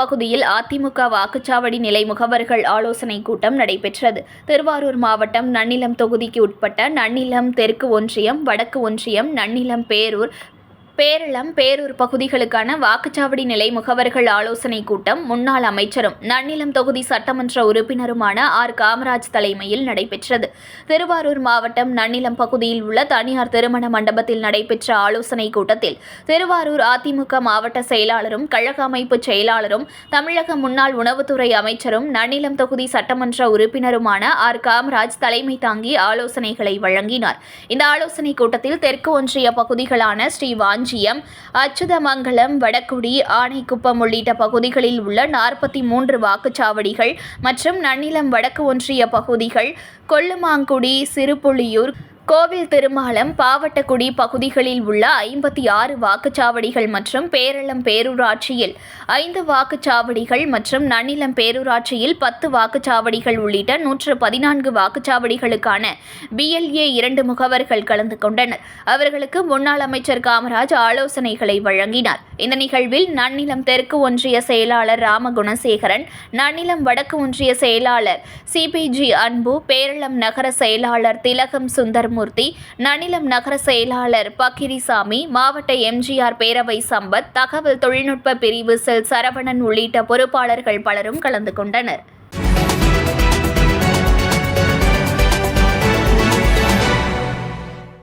பகுதியில் அதிமுக வாக்குச்சாவடி நிலை முகவர்கள் ஆலோசனைக் கூட்டம் நடைபெற்றது. திருவாரூர் மாவட்டம் நன்னிலம் தொகுதிக்கு உட்பட்ட நன்னிலம் தெற்கு ஒன்றியம் வடக்கு ஒன்றியம் நன்னிலம் பேரூர் பேரளம் பேரூர் பகுதிகளுக்கான வாக்குச்சாவடி நிலை முகவர்கள் ஆலோசனைக் கூட்டம் முன்னாள் அமைச்சரும் நன்னிலம் தொகுதி சட்டமன்ற உறுப்பினருமான ஆர். காமராஜ் தலைமையில் நடைபெற்றது. திருவாரூர் மாவட்டம் நன்னிலம் பகுதியில் உள்ள தனியார் திருமண மண்டபத்தில் நடைபெற்ற ஆலோசனைக் கூட்டத்தில் திருவாரூர் அதிமுக மாவட்ட செயலாளரும் கழக அமைப்பு செயலாளரும் தமிழக முன்னாள் உணவுத்துறை அமைச்சரும் நன்னிலம் தொகுதி சட்டமன்ற உறுப்பினருமான ஆர். காமராஜ் தலைமை தாங்கி ஆலோசனைகளை வழங்கினார். இந்த ஆலோசனைக் கூட்டத்தில் தெற்கு ஒன்றிய பகுதிகளான ஸ்ரீ வாஞ்சியம் அச்சுதமங்கலம் வடக்குடி ஆனைக்குப்பம் உள்ளிட்ட பகுதிகளில் உள்ள நாற்பத்தி மூன்று வாக்குச்சாவடிகள் மற்றும் நன்னிலம் வடக்கு ஒன்றிய பகுதிகள் கொல்லுமாங்குடி சிறுபுளியூர் கோவில் திருமாலம் பாவட்டக்குடி பகுதிகளில் உள்ள ஐம்பத்தி ஆறு வாக்குச்சாவடிகள் மற்றும் பேரளம் பேரூராட்சியில் ஐந்து வாக்குச்சாவடிகள் மற்றும் நன்னிலம் பேரூராட்சியில் பத்து வாக்குச்சாவடிகள் உள்ளிட்ட நூற்று பதினான்கு வாக்குச்சாவடிகளுக்கான பிஎல்ஏ இரண்டு முகவர்கள் கலந்து கொண்டனர். அவர்களுக்கு முன்னாள் அமைச்சர் காமராஜ் ஆலோசனைகளை வழங்கினார். இந்த நிகழ்வில் நன்னிலம் தெற்கு ஒன்றிய செயலாளர் ராம குணசேகரன் நன்னிலம் வடக்கு ஒன்றிய செயலாளர் சிபிஜி அன்பு பேரளம் நகர செயலாளர் திலகம் சுந்தர்மூர்த்தி நனிலம் நகர செயலாளர் பக்கிரிசாமி மாவட்ட எம்ஜிஆர் பேரவை சம்பத் தகவல் தொழில்நுட்ப பிரிவு செல் சரவணன் உள்ளிட்ட பொறுப்பாளர்கள் பலரும் கலந்து கொண்டனர்.